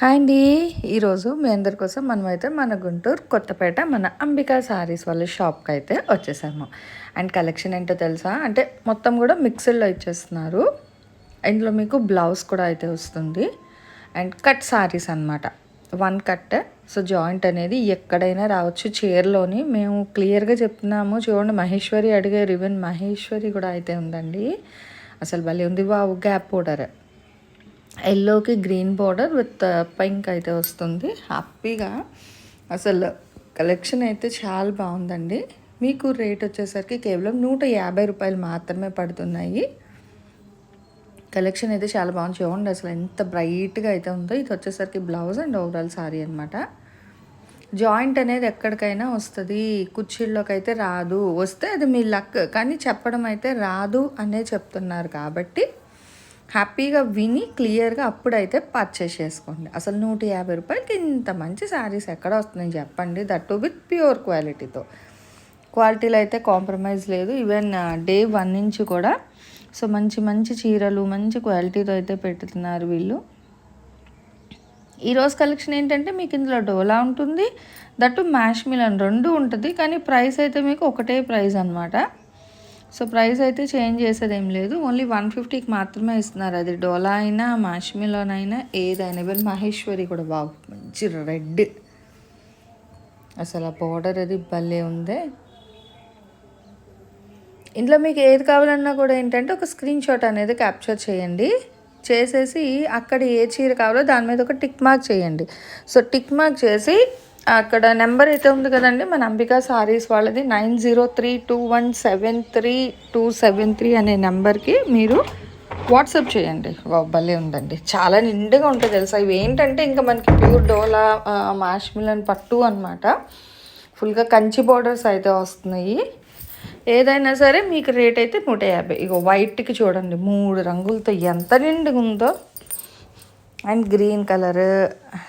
Hi అండి. ఈరోజు మీ అందరి కోసం మనమైతే మన గుంటూరు కొత్తపేట మన అంబికా సారీస్ వాళ్ళ షాప్కి అయితే వచ్చేసాము. అండ్ కలెక్షన్ ఏంటో తెలుసా? అంటే మొత్తం కూడా మిక్స్డ్లో ఇచ్చేస్తున్నారు. ఇందులో మీకు బ్లౌజ్ కూడా అయితే వస్తుంది. అండ్ కట్ సారీస్ అనమాట వన్ కట్ సో జాయింట్ అనేది ఎక్కడైనా రావచ్చు. చీరలోని మేము క్లియర్గా చెప్తున్నాము. చూడండి మహేశ్వరి అడిగారు ఈవెన్ మహేశ్వరి కూడా అయితే ఉందండి. అసలు భలే ఉంది బాబు గ్యాప్ పౌడర్ ఎల్లోకి green border with uh, pink అయితే వస్తుంది. హ్యాపీగా. అసలు కలెక్షన్ అయితే చాలా బాగుందండి. మీకు రేట్ వచ్చేసరికి కేవలం నూట యాభై రూపాయలు మాత్రమే పడుతున్నాయి. కలెక్షన్ అయితే చాలా బాగుంది. చూడండి అసలు ఎంత బ్రైట్గా అయితే ఉందో. ఇది వచ్చేసరికి బ్లౌజ్ అండ్ ఓవరాల్ సారీ అనమాట జాయింట్ అనేది ఎక్కడికైనా వస్తుంది. కుర్చీల్లోకి అయితే రాదు. వస్తే అది మీ లక్. కానీ చెప్పడం అయితే రాదు అనే చెప్తున్నారు కాబట్టి హ్యాపీగా విని క్లియర్గా అప్పుడైతే పర్చేస్ చేసుకోండి. అసలు నూట యాభై రూపాయలకి ఇంత మంచి శారీస్ ఎక్కడ వస్తున్నాయి చెప్పండి. దట్ విత్ ప్యూర్ క్వాలిటీతో క్వాలిటీలో అయితే కాంప్రమైజ్ లేదు. ఈవెన్ డే వన్ నుంచి కూడా. సో మంచి మంచి చీరలు మంచి క్వాలిటీతో అయితే పెడుతున్నారు వీళ్ళు. ఈరోజు కలెక్షన్ ఏంటంటే మీకు ఇందులో డోలా ఉంటుంది. దట్టు మ్యాష్ మిలన్ రెండు ఉంటుంది. కానీ ప్రైస్ అయితే మీకు ఒకటే ప్రైస్ అనమాట సో ప్రైస్ అయితే చేంజ్ చేసేది ఏం లేదు. ఓన్లీ వన్ ఫిఫ్టీకి మాత్రమే ఇస్తున్నారు. అది డోలా అయినా మాష్మిలోనైనా ఏదైనా. ఈవెన్ మహేశ్వరి కూడా బాగు మంచి రెడ్. అసలు ఆ బార్డర్ అది భలే ఉంది. ఇందులో మీకు ఏది కావాలన్నా కూడా ఏంటంటే ఒక స్క్రీన్ షాట్ అనేది క్యాప్చర్ చేయండి. చేసేసి అక్కడ ఏ చీర కావాలో దాని మీద ఒక టిక్ మార్క్ చేయండి. సో టిక్ మార్క్ చేసి అక్కడ నెంబర్ అయితే ఉంది కదండి. మన అంబికా సారీస్ వాళ్ళది nine zero three two one seven three two seven three అనే నెంబర్కి మీరు వాట్సాప్ చేయండి. భలే ఉందండి. చాలా నిండుగా ఉంటుంది తెలుసా? ఇవి ఏంటంటే ఇంకా మనకి ప్యూర్ డోలా మాష్మిలన్ పట్టు అనమాట ఫుల్గా కంచి బోర్డర్స్ అయితే వస్తున్నాయి. ఏదైనా సరే మీకు రేట్ అయితే నూట యాభై. ఇక వైట్కి చూడండి మూడు రంగులతో ఎంత నిండుగా ఉందో and green colour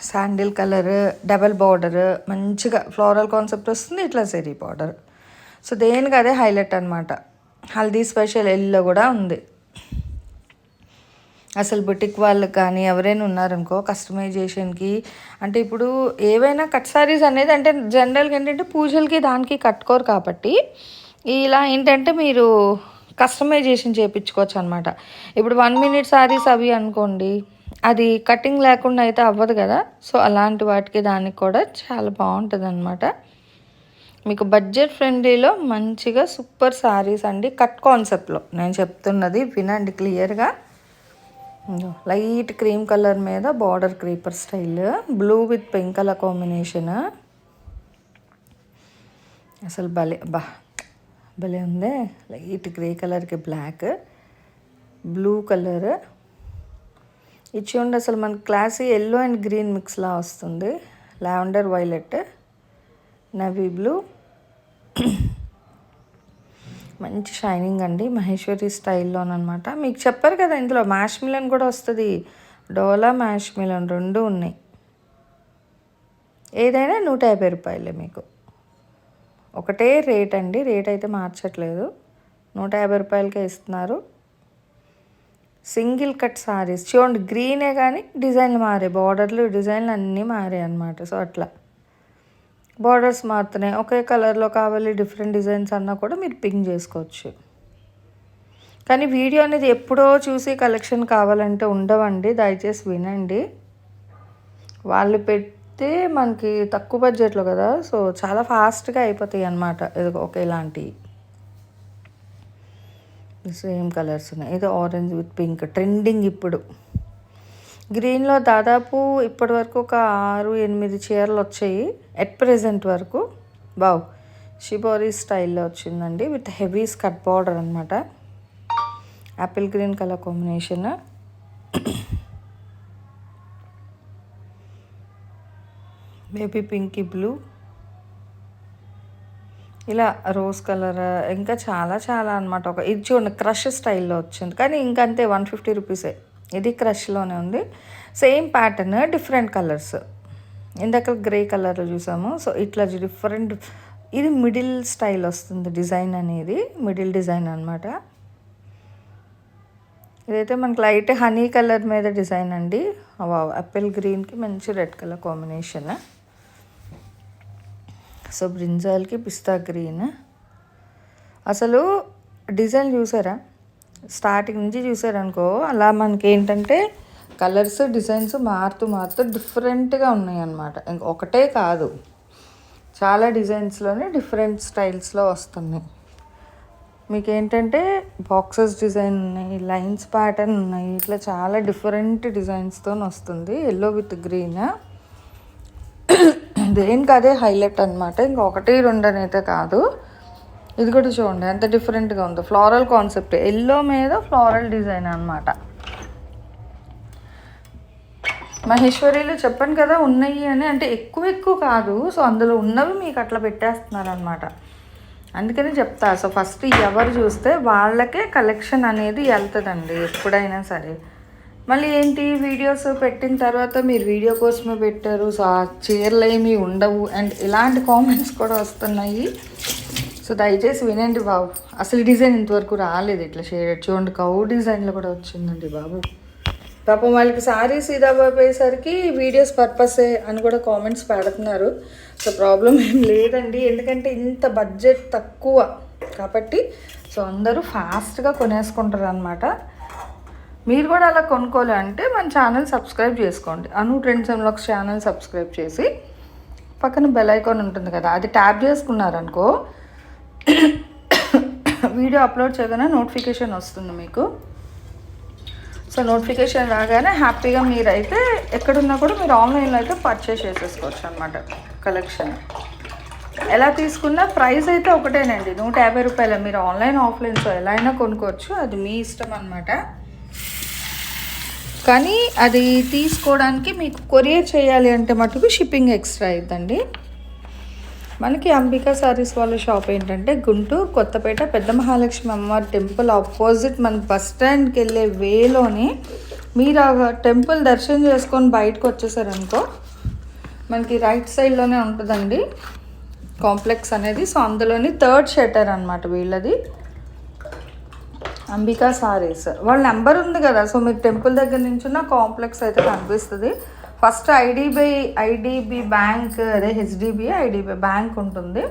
sandal colour double border మంచిగా ఫ్లోరల్ కాన్సెప్ట్ వస్తుంది ఇట్లా సెరీ బార్డర్. సో దేనికి అదే హైలైట్ అనమాట హల్దీ స్పెషల్ ఎల్లో కూడా ఉంది. అసలు బుటిక్ వాళ్ళకి కానీ ఎవరైనా ఉన్నారనుకో కస్టమైజేషన్కి అంటే ఇప్పుడు ఏవైనా కట్ సారీస్ అనేది అంటే జనరల్గా ఏంటంటే పూజలకి దానికి కట్టుకోరు కాబట్టి ఇలా ఏంటంటే మీరు కస్టమైజేషన్ చేయించుకోవచ్చు అనమాట ఇప్పుడు వన్ మినిట్ సారీస్ అవి అనుకోండి అది కటింగ్ లేకుండా అయితే అవ్వదు కదా? సో అలాంటి వాటికి దానికి కూడా చాలా బాగుంటుంది అనమాట మీకు బడ్జెట్ ఫ్రెండ్లీలో మంచిగా సూపర్ సారీస్ అండి. కట్ కాన్సెప్ట్లో నేను చెప్తున్నది వినండి క్లియర్గా లైట్ క్రీమ్ కలర్ మీద border creeper style blue with pink colour combination అసలు భలే బా భలే ఉంది. లైట్ గ్రే కలర్కి బ్లాక్ బ్లూ కలర్ ఇది చూడండి అసలు మన క్లాసీ ఎల్లో అండ్ గ్రీన్ మిక్స్లా వస్తుంది. Lavender violet navy blue. మంచి షైనింగ్ అండి మహేశ్వరి స్టైల్లోనమాట మీకు చెప్పారు కదా ఇందులో మ్యాష్ మిలన్ కూడా వస్తుంది. డోలా మ్యాష్ మిలన్ రెండు ఉన్నాయి. ఏదైనా నూట యాభై రూపాయలే మీకు. ఒకటే రేట్ అండి రేట్ అయితే మార్చట్లేదు. నూట యాభై రూపాయలకే ఇస్తున్నారు. Single cut sarees. చూడండి గ్రీనే కానీ డిజైన్లు మారే బార్డర్లు డిజైన్లు అన్నీ మారాయి అనమాట సో అట్లా. బార్డర్స్ మారుతున్నాయి ఒకే కలర్లో కావాలి డిఫరెంట్ డిజైన్స్ అన్నా కూడా మీరు పింక్ చేసుకోవచ్చు. కానీ వీడియో అనేది ఎప్పుడో చూసి కలెక్షన్ కావాలంటే ఉండవండి. దయచేసి వినండి. వాళ్ళు పెడితే మనకి తక్కువ బడ్జెట్లో కదా. సో చాలా ఫాస్ట్గా అయిపోతాయి అన్నమాట. ఒకేలాంటివి సేమ్ కలర్స్ ఉన్నాయి. ఇది ఆరెంజ్ విత్ పింక్ ట్రెండింగ్ ఇప్పుడు. గ్రీన్లో దాదాపు ఇప్పటి వరకు ఒక ఆరు ఎనిమిది చీరలు వచ్చాయి. ఎట్ ప్రెజెంట్ వరకు. బావ్ షిబోరీ స్టైల్లో వచ్చిందండి. విత్ హెవీ స్కట్ బార్డర్ అనమాట apple green colour combination baby pinky blue ఇలా రోజ్ కలర్ ఇంకా చాలా చాలా అనమాట ఒక ఇది చూడండి క్రష్ స్టైల్లో వచ్చింది. కానీ ఇంకంతే వన్ ఫిఫ్టీ రూపీసే ఇది క్రష్లోనే ఉంది. సేమ్ ప్యాటర్న్ డిఫరెంట్ కలర్స్ ఇందాక గ్రే కలర్లో చూసాము. సో ఇట్లా డిఫరెంట్ ఇది మిడిల్ స్టైల్ వస్తుంది డిజైన్ అనేది. మిడిల్ డిజైన్ అనమాట ఇదైతే మనకి లైట్ హనీ కలర్ మీద డిజైన్ అండి. యాపిల్ గ్రీన్కి మంచి రెడ్ కలర్ కాంబినేషన్ సో బ్రింజాల్కి పిస్తా గ్రీన్. అసలు డిజైన్ చూసారా? స్టార్టింగ్ నుంచి చూసారనుకో అలా మనకి ఏంటంటే కలర్స్ డిజైన్స్ మారుతూ మారుతూ డిఫరెంట్గా ఉన్నాయి అన్నమాట ఒకటే కాదు చాలా డిజైన్స్లోనే డిఫరెంట్ స్టైల్స్లో వస్తున్నాయి. మీకు ఏంటంటే బాక్సెస్ డిజైన్ ఉన్నాయి లైన్స్ ప్యాటర్న్ ఉన్నాయి ఇట్లా చాలా డిఫరెంట్ డిజైన్స్తో వస్తుంది ఎల్లో విత్ గ్రీన్. దేనికి అదే హైలైట్ అనమాట ఇంకా ఒకటి రెండు అయితే కాదు. ఇది కూడా చూడండి ఎంత డిఫరెంట్గా ఉందో. ఫ్లోరల్ కాన్సెప్ట్ ఎల్లో మీద ఫ్లోరల్ డిజైన్ అనమాట మహేశ్వరిలో చెప్పాను కదా ఉన్నాయి అని. అంటే ఎక్కువ ఎక్కువ కాదు. సో అందులో ఉన్నవి మీకు అట్లా పెట్టేస్తున్నారు అనమాట అందుకని చెప్తా. సో ఫస్ట్ ఎవరు చూస్తే వాళ్ళకే కలెక్షన్ అనేది వెళ్తుందండి ఎప్పుడైనా సరే. మళ్ళీ ఏంటి వీడియోస్ పెట్టిన తర్వాత మీరు వీడియో కోసమే పెట్టారు? సో ఆ చీరలు ఏమి ఉండవు. అండ్ ఇలాంటి కామెంట్స్ కూడా వస్తున్నాయి. సో దయచేసి వినండి బాబు. అసలు డిజైన్ ఇంతవరకు రాలేదు ఇట్లా షేడ్ చూడండి కౌ డిజైన్లో కూడా వచ్చిందండి బాబు. పాపం వాళ్ళకి సారీస్ అయ్యేసరికి వీడియోస్ పర్పసే అని కూడా కామెంట్స్ పెడుతున్నారు. సో ప్రాబ్లం ఏం లేదండి. ఎందుకంటే ఇంత బడ్జెట్ తక్కువ. కాబట్టి సో అందరూ ఫాస్ట్గా కొనేసుకుంటారు అనమాట మీరు కూడా అలా కొనుక్కోవాలి అంటే మన ఛానల్ సబ్స్క్రైబ్ చేసుకోండి. అను ట్రెండ్స్ ఎంలాక్స్ ఛానల్ సబ్స్క్రైబ్ చేసి పక్కన బెల్ ఐకాన్ ఉంటుంది కదా అది ట్యాప్ చేసుకున్నారనుకో వీడియో అప్లోడ్ చేయగానే నోటిఫికేషన్ వస్తుంది మీకు. సో నోటిఫికేషన్ రాగానే హ్యాపీగా మీరైతే ఎక్కడున్నా కూడా మీరు ఆన్లైన్లో అయితే పర్చేస్ చేసేసుకోవచ్చు అనమాట కలెక్షన్. ఎలా తీసుకున్నా ప్రైస్ అయితే ఒకటేనండి. నూట యాభై రూపాయల మీరు ఆన్లైన్ ఆఫ్లైన్ సో ఎలా అయినా కొనుక్కోవచ్చు. అది మీ ఇష్టం అనమాట కానీ అది తీసుకోవడానికి మీకు కొరియర్ చేయాలి అంటే మటుకు షిప్పింగ్ ఎక్స్ట్రా అవుతుందండి మనకి అంబికా సారీస్ వాళ్ళ షాప్ ఏంటంటే గుంటూరు కొత్తపేట పెద్ద మహాలక్ష్మి అమ్మవారి టెంపుల్ ఆపోజిట్ మన బస్ స్టాండ్కి వెళ్ళే వేలోని మీరు ఆ టెంపుల్ దర్శనం చేసుకొని బయటకు వచ్చేసారనుకో మనకి రైట్ సైడ్లోనే ఉంటుందండి కాంప్లెక్స్ అనేది. సో అందులోని థర్డ్ షటర్ అనమాట వీళ్ళది. అంబికా సారీస్. వాళ్ళ నెంబర్ ఉంది కదా సో మీకు టెంపుల్ దగ్గర నుంచి ఉన్న కాంప్లెక్స్ అయితే కనిపిస్తుంది. ఫస్ట్ ఐడిబి ఐడిబి బ్యాంక్ అదే హెచ్డిబి ఐడిబి బ్యాంక్ ఉంటుంది.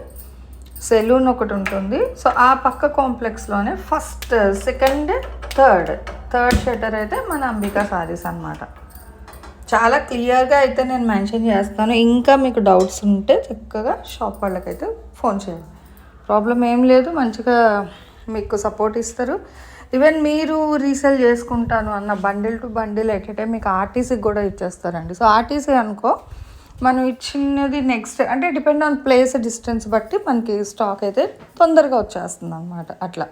సెలూన్ ఒకటి ఉంటుంది. సో ఆ పక్క కాంప్లెక్స్లోనే first second third. Third shutter అయితే మన అంబికా సారీస్ అనమాట చాలా క్లియర్గా అయితే నేను మెన్షన్ చేస్తాను. ఇంకా మీకు డౌట్స్ ఉంటే చక్కగా షాప్ వాళ్ళకైతే ఫోన్ చేయండి. ప్రాబ్లం ఏం లేదు మంచిగా మీకు సపోర్ట్ ఇస్తారు. ఈవెన్ మీరు రీసేల్ చేసుకుంటాను అన్న బండిల్ టు బండిల్ ఎట్టే మీకు ఆర్టీసీకి కూడా ఇచ్చేస్తారండి. సో ఆర్టీసీ అనుకో మనం ఇచ్చినది నెక్స్ట్ అంటే డిపెండ్ ఆన్ ప్లేస్ డిస్టెన్స్ బట్టి మనకి స్టాక్ అయితే తొందరగా వచ్చేస్తుంది అనమాట అట్లా.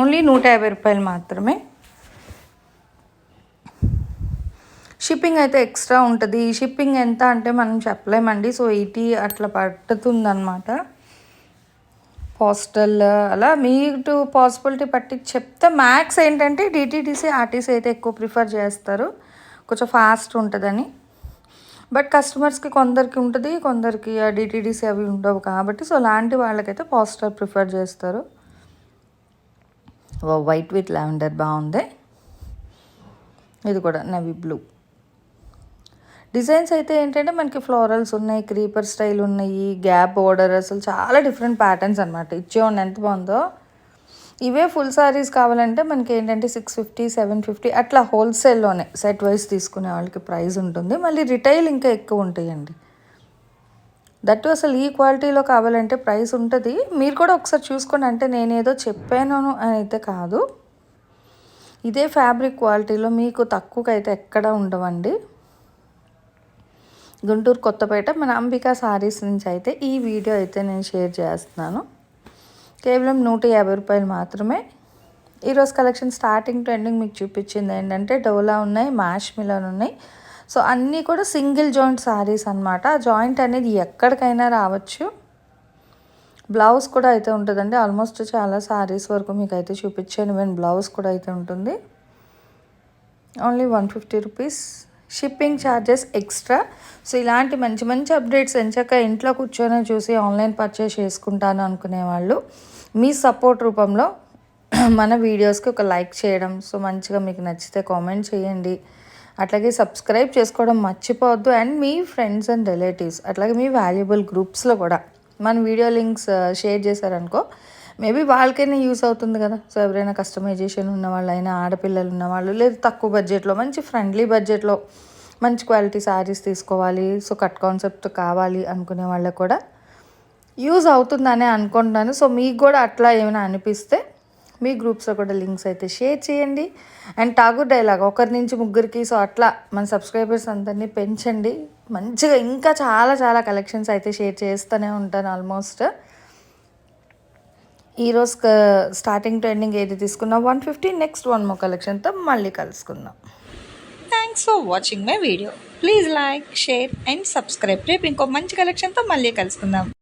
ఓన్లీ నూట యాభై రూపాయలు మాత్రమే. షిప్పింగ్ అయితే ఎక్స్ట్రా ఉంటుంది. షిప్పింగ్ ఎంత అంటే మనం చెప్పలేమండి. సో ఎయిటీ అట్లా పడుతుందన్నమాట. పోస్టల్ అలా మీకు పాసిబిలిటీ పట్టి చెప్తే మ్యాక్స్ ఏంటంటే డిటీడీసీ ఆర్టీసీ అయితే ఎక్కువ ప్రిఫర్ చేస్తారు. కొంచెం ఫాస్ట్ ఉంటుందని. బట్ కస్టమర్స్కి కొందరికి ఉంటుంది కొందరికి డిటీడీసీ అవి ఉండవు కాబట్టి సో అలాంటి వాళ్ళకైతే పోస్టర్ ప్రిఫర్ చేస్తారు. వైట్ విత్ లావెండర్ బాగుంది. ఇది కూడా నవీ బ్లూ. డిజైన్స్ అయితే ఏంటంటే మనకి ఫ్లోరల్స్ ఉన్నాయి క్రీపర్ స్టైల్ ఉన్నాయి గ్యాప్ బోర్డర్ అసలు చాలా డిఫరెంట్ ప్యాటర్న్స్ అనమాట ఇచ్చేవాడిని ఎంత బాగుందో. ఇవే ఫుల్ సారీస్ కావాలంటే మనకి ఏంటంటే సిక్స్ ఫిఫ్టీ సెవెన్ ఫిఫ్టీ అట్లా హోల్సేల్లోనే సెట్ వైజ్ తీసుకునే వాళ్ళకి ప్రైస్ ఉంటుంది. మళ్ళీ రిటైల్ ఇంకా ఎక్కువ ఉంటాయండి. దట్టు అసలు ఈ క్వాలిటీలో కావాలంటే ప్రైస్ ఉంటుంది. మీరు కూడా ఒకసారి చూసుకోండి. అంటే నేనేదో చెప్పాను అని అయితే కాదు. ఇదే ఫ్యాబ్రిక్ క్వాలిటీలో మీకు తక్కువకైతే ఎక్కడ ఉండవండి. గుంటూరు కొత్తపేట మన అంబికా సారీస్ నుంచి అయితే ఈ వీడియో అయితే నేను షేర్ చేస్తున్నాను. కేవలం నూట యాభై రూపాయలు మాత్రమే. ఈరోజు కలెక్షన్ స్టార్టింగ్ ట్రెండింగ్ మీకు చూపించింది ఏంటంటే డోలా ఉన్నాయి మ్యాష్ మిలన్ ఉన్నాయి. సో అన్నీ కూడా సింగిల్ జాయింట్ సారీస్ అనమాట ఆ జాయింట్ అనేది ఎక్కడికైనా రావచ్చు. బ్లౌజ్ కూడా అయితే ఉంటుందండి. ఆల్మోస్ట్ చాలా శారీస్ వరకు మీకు అయితే చూపించాను. ఈవెన్ బ్లౌజ్ కూడా అయితే ఉంటుంది. Only one fifty rupees. Shipping charges extra. So ఇలాంటి మంచి మంచి అప్డేట్స్ ఎంచాక ఇంట్లో కూర్చొని చూసి ఆన్లైన్ పర్చేస్ చేసుకుంటాను అనుకునే వాళ్ళు మీ సపోర్ట్ రూపంలో మన వీడియోస్కి ఒక లైక్ చేయడం. సో మంచిగా మీకు నచ్చితే కామెంట్ చేయండి. అట్లాగే సబ్స్క్రైబ్ చేసుకోవడం మర్చిపోవద్దు. అండ్ మీ ఫ్రెండ్స్ అండ్ రిలేటివ్స్ అట్లాగే మీ వాల్యుబుల్ గ్రూప్స్లో కూడా మన వీడియో లింక్స్ షేర్ చేశారనుకో మేబీ వాళ్ళకైనా యూస్ అవుతుంది కదా. సో ఎవరైనా కస్టమైజేషన్ ఉన్న వాళ్ళైనా ఆడపిల్లలు ఉన్నవాళ్ళు లేదు తక్కువ బడ్జెట్లో మంచి ఫ్రెండ్లీ బడ్జెట్లో మంచి క్వాలిటీ శారీస్ తీసుకోవాలి. సో కట్ కాన్సెప్ట్ కావాలి అనుకునే వాళ్ళకు కూడా యూజ్ అవుతుందనే అనుకుంటున్నాను. సో మీకు కూడా అట్లా ఏమైనా అనిపిస్తే మీ గ్రూప్స్లో కూడా లింక్స్ అయితే షేర్ చేయండి. అండ్ టాగూర్ డైలాగ్ ఒకరి నుంచి ముగ్గురికి సో అట్లా మన సబ్స్క్రైబర్స్ అందరినీ పెంచండి. మంచిగా ఇంకా చాలా చాలా కలెక్షన్స్ అయితే షేర్ చేస్తూనే ఉంటాను ఆల్మోస్ట్ ఈరోజు స్టార్టింగ్ ట్రెండింగ్ ఏది తీసుకున్నా? One fifty next one more కలెక్షన్తో మళ్ళీ కలుసుకుందాం. Thanks for watching my video please like share and subscribe రేపు ఇంకో మంచి కలెక్షన్తో మళ్ళీ కలుసుకుందాం.